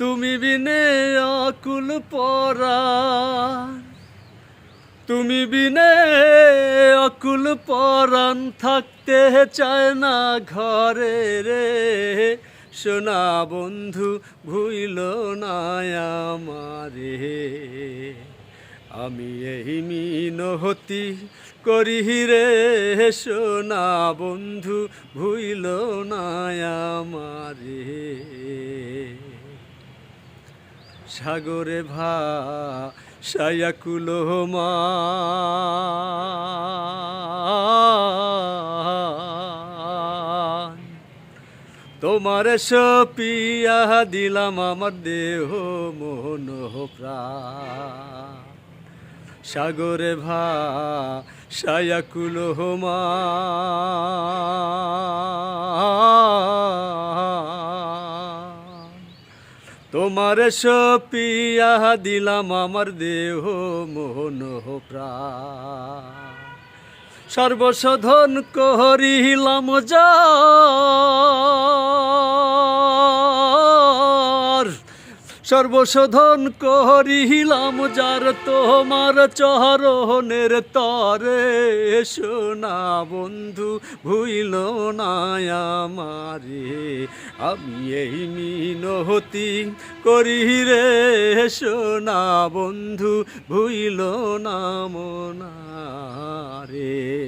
তুমি বিনে অকুল পরা। তুমি বিনে অকুল পরাণ থাকতে চায় না ঘরে রে। সোনা বন্ধু ভুইল না আমারে। আমি এই মিনহতি করি রে, সোনা বন্ধু ভুইল না আমারে। সাগরে ভা সায়াকুল তোমার সপিয়া দিলাম আমার দেহ মোহন প্রাণ সাগরে ভা সায়াকুল তোমার সপিয়া দিলাম আমার দেহ মোহন প্রাণ। সর্বশোধন করিলাম যার সর্বশোধন করিলাম যার তোমার চরণের তরে। সোনা বন্ধু, ভুইল না আমি এই মিনহতি করি রে সোনা বন্ধু, ভুইল না মনারে